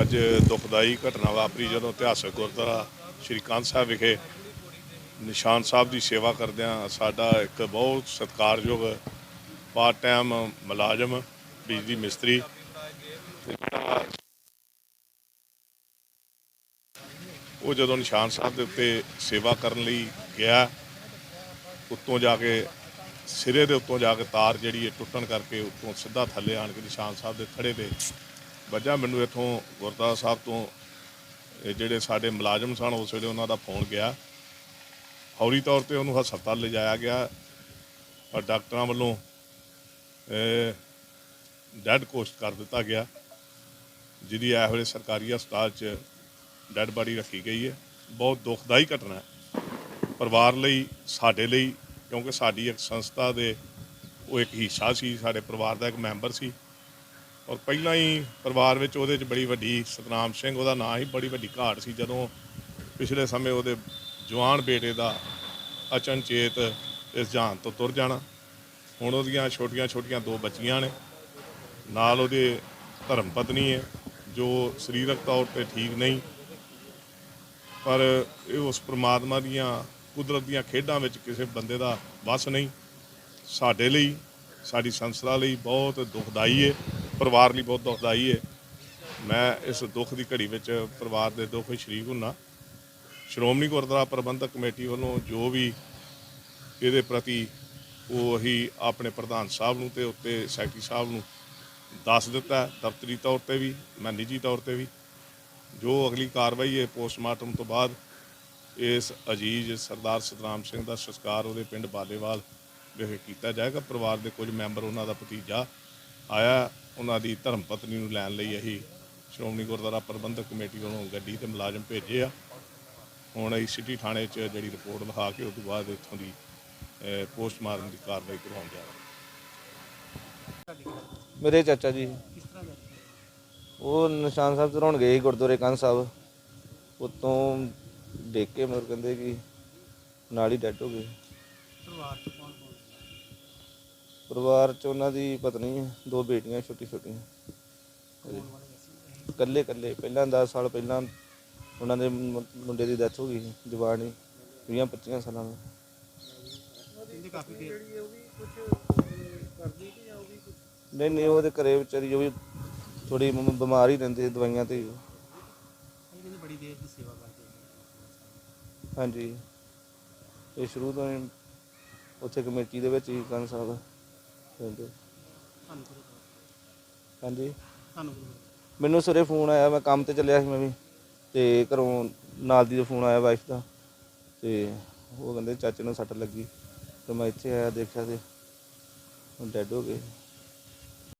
ਅੱਜ ਦੁਖਦਾਈ ਘਟਨਾ ਵਾਪਰੀ ਜਦੋਂ ਇਤਿਹਾਸਕ ਗੁਰਦੁਆਰਾ ਸ਼੍ਰੀ ਕੰਧ ਸਾਹਿਬ ਵਿਖੇ ਨਿਸ਼ਾਨ ਸਾਹਿਬ ਦੀ ਸੇਵਾ ਕਰਦਿਆਂ ਸਾਡਾ ਇੱਕ ਬਹੁਤ ਸਤਿਕਾਰਯੋਗ ਪਾਰਟ ਟਾਈਮ ਮੁਲਾਜ਼ਮ, ਬਿਜਲੀ ਮਿਸਤਰੀ ਉਹ ਜਦੋਂ ਨਿਸ਼ਾਨ ਸਾਹਿਬ ਦੇ ਉੱਤੇ ਸੇਵਾ ਕਰਨ ਲਈ ਗਿਆ, ਉੱਤੋਂ ਜਾ ਕੇ ਸਿਰੇ ਦੇ ਉੱਤੋਂ ਜਾ ਕੇ ਤਾਰ ਜਿਹੜੀ ਹੈ ਟੁੱਟਣ ਕਰਕੇ ਉੱਤੋਂ ਸਿੱਧਾ ਥੱਲੇ ਆਣ ਕੇ ਨਿਸ਼ਾਨ ਸਾਹਿਬ ਦੇ ਥੜੇ ਤੇ ਵੱਜਾ ਮੈਨੂੰ ਇੱਥੋਂ ਗੁਰਦੁਆਰਾ ਸਾਹਿਬ ਤੋਂ, ਇਹ ਜਿਹੜੇ ਸਾਡੇ ਮੁਲਾਜ਼ਮ ਸਨ, ਉਸ ਵੇਲੇ ਉਹਨਾਂ ਦਾ ਫੋਨ ਗਿਆ। ਫੌਰੀ ਤੌਰ ਤੇ ਉਹਨੂੰ ਹਸਪਤਾਲ ਲਿਜਾਇਆ ਗਿਆ ਪਰ ਡਾਕਟਰਾਂ ਵੱਲੋਂ ਡੈਡ ਕੋਸਟ ਕਰ ਦਿੱਤਾ ਗਿਆ, ਜਿਹਦੀ ਇਹ ਵੇਲੇ ਸਰਕਾਰੀ ਹਸਪਤਾਲ 'ਚ ਡੈਡ ਬਾਡੀ ਰੱਖੀ ਗਈ ਹੈ। ਬਹੁਤ ਦੁਖਦਾਈ ਘਟਨਾ ਹੈ। ਪਰਿਵਾਰ ਲਈ, ਸਾਡੇ ਲਈ, ਕਿਉਂਕਿ ਸਾਡੀ ਇੱਕ ਸੰਸਥਾ ਦੇ, ਉਹ ਇੱਕ ਹਿੱਸਾ ਸੀ, ਸਾਡੇ ਪਰਿਵਾਰ ਦਾ ਇੱਕ ਮੈਂਬਰ ਸੀ। ਔਰ ਪਹਿਲਾਂ ਹੀ ਪਰਿਵਾਰ ਵਿੱਚ ਉਹਦੇ 'ਚ ਬੜੀ ਵੱਡੀ ਸਤਨਾਮ ਸਿੰਘ, ਉਹਦਾ ਨਾਂ ਹੀ ਬੜੀ ਵੱਡੀ ਘਾਟ ਸੀ ਜਦੋਂ ਪਿਛਲੇ ਸਮੇਂ ਉਹਦੇ ਜਵਾਨ ਬੇਟੇ ਦਾ ਅਚਨਚੇਤ ਇਸ ਜਹਾਨ ਤੋਂ ਤੁਰ ਜਾਣਾ। ਹੁਣ ਉਹਦੀਆਂ ਛੋਟੀਆਂ ਛੋਟੀਆਂ ਦੋ ਬੱਚੀਆਂ ਨੇ। ਨਾਲ ਉਹਦੇ ਧਰਮ ਪਤਨੀ ਹੈ, ਜੋ ਸਰੀਰਕ ਤੌਰ ਤੇ ਠੀਕ ਨਹੀਂ। ਪਰ ਇਹ ਉਸ ਪ੍ਰਮਾਤਮਾ ਦੀਆਂ ਕੁਦਰਤ ਦੀਆਂ ਖੇਡਾਂ ਵਿੱਚ ਕਿਸੇ ਬੰਦੇ ਦਾ ਵੱਸ ਨਹੀਂ। ਸਾਡੇ ਲਈ, ਸਾਡੀ ਸੰਸਥਾ ਲਈ ਬਹੁਤ ਦੁਖਦਾਈ ਹੈ। ਪਰਿਵਾਰ ਲਈ ਬਹੁਤ ਦੁਖਦਾਈ ਹੈ। ਮੈਂ ਇਸ ਦੁੱਖ ਦੀ ਘੜੀ ਵਿੱਚ ਪਰਿਵਾਰ ਦੇ ਦੁੱਖ ਵਿੱਚ ਸ਼ਰੀਕ ਹੁੰਨਾ। ਸ਼੍ਰੋਮਣੀ ਗੁਰਦੁਆਰਾ ਪ੍ਰਬੰਧਕ ਕਮੇਟੀ ਵੱਲੋਂ ਜੋ ਵੀ ਇਹਦੇ ਪ੍ਰਤੀ ਉਹ ਹੀ ਆਪਣੇ ਪ੍ਰਧਾਨ ਸਾਹਿਬ ਨੂੰ ਤੇ ਉੱਤੇ ਸੈਕਟਰੀ ਸਾਹਿਬ ਨੂੰ ਦੱਸ ਦਿੱਤਾ ਦਫ਼ਤਰੀ ਤੌਰ ਤੇ ਵੀ, ਮੈਂ ਨਿੱਜੀ ਤੌਰ ਤੇ ਵੀ। ਜੋ ਅਗਲੀ ਕਾਰਵਾਈ ਹੈ ਪੋਸਟਮਾਰਟਮ ਤੋਂ ਬਾਅਦ ਇਸ ਅਜੀਜ਼ ਸਰਦਾਰ ਸਤਨਾਮ ਸਿੰਘ ਦਾ ਸੰਸਕਾਰ ਉਹਦੇ ਪਿੰਡ ਬਾਲੇਵਾਲ ਵਿਖੇ ਕੀਤਾ ਜਾਏਗਾ। ਪਰਿਵਾਰ ਦੇ ਕੁਝ ਮੈਂਬਰ ਉਹਨਾਂ ਦਾ ਭਤੀਜਾ ਆਇਆ ਉਹਨਾਂ ਦੀ ਧਰਮ ਪਤਨੀ ਨੂੰ ਲੈਣ ਲਈ ਅਸੀਂ ਸ਼੍ਰੋਮਣੀ ਗੁਰਦੁਆਰਾ ਪ੍ਰਬੰਧਕ ਕਮੇਟੀ ਵੱਲੋਂ ਗੱਡੀ ਤੇ ਮੁਲਾਜ਼ਮ ਭੇਜੇ ਆ। ਹੁਣ ਅਸੀਂ ਸਿਟੀ ਥਾਣੇ 'ਚ ਜਿਹੜੀ ਰਿਪੋਰਟ ਲਿਖਾ ਕੇ ਉਸ ਤੋਂ ਬਾਅਦ ਇੱਥੋਂ ਦੀ ਪੋਸਟਮਾਰਟਮ ਦੀ ਕਾਰਵਾਈ ਕਰਵਾਉਣ ਜਾ ਰਹੇ ਮੇਰੇ ਚਾਚਾ ਜੀ। ਉਹ ਨਿਸ਼ਾਨ ਸਾਹਿਬ ਚੜਾਉਣ ਗਏ ਸੀ ਗੁਰਦੁਆਰੇ ਕੰਨ ਸਾਹਿਬ। ਉਤੋਂ ਦੇਖ ਕੇ ਮੈਨੂੰ ਕਹਿੰਦੇ ਕਿ ਨਾਲ ਹੀ ਡੈਡ ਹੋ ਗਏ। ਪਰਿਵਾਰ ਚ ਕੌਣ ਕੌਣ ਪਰਿਵਾਰ ਚ ਉਹਨਾਂ ਦੀ ਪਤਨੀ ਹੈ, ਦੋ ਬੇਟੀਆਂ ਛੋਟੀ ਛੋਟੀਆਂ ਕੌਣ ਵਾਲੇ ਇਕੱਲੇ ਇਕੱਲੇ ਪਹਿਲਾਂ 10 ਸਾਲ ਪਹਿਲਾਂ ਉਹਨਾਂ ਦੇ ਮੁੰ- ਮੁੰਡੇ ਦੀ ਡੈਥ ਹੋ ਗਈ ਸੀ ਜਵਾਨ ਹੀ 20 25 ਸਾਲਾਂ ਦਾ। ਨਹੀਂ ਨਹੀਂ ਉਹਦੇ ਘਰੇ ਵਿਚਾਰੀ ਉਹ ਵੀ ਥੋੜੀ ਬਿਮਾਰ ਹੀ ਰਹਿੰਦੇ ਸੀ ਦਵਾਈਆਂ ਤੇ। ਹੀ। ਕਹਿੰਦੇ ਹਾਂਜੀ। ਇਹ ਸ਼ੁਰੂ ਤੋਂ ਹੀ ਉੱਥੇ ਕਮੇਟੀ ਦੇ ਵਿੱਚ ਹੀ ਕੰਨ ਸਾਹਿਬ ਤੁਹਾਨੂੰ? ਹਾਂਜੀ ਤੁਹਾਨੂੰ? ਮੈਨੂੰ ਸਵੇਰੇ ਫੋਨ ਆਇਆ ਮੈਂ ਕੰਮ ਤੇ ਚੱਲਿਆ ਸੀ ਮੈਂ ਵੀ ਤੇ ਘਰੋਂ ਨਾਲ ਦੀ ਦਾ ਫੋਨ ਆਇਆ ਵਾਈਫ ਦਾ ਤੇ ਉਹ ਕਹਿੰਦੇ ਚਾਚੇ ਨੂੰ ਸੱਟ ਲੱਗੀ ਤੇ ਮੈਂ ਇੱਥੇ ਆਇਆ ਦੇਖਿਆ ਤੇ ਡੈਡ ਹੋ ਗਏ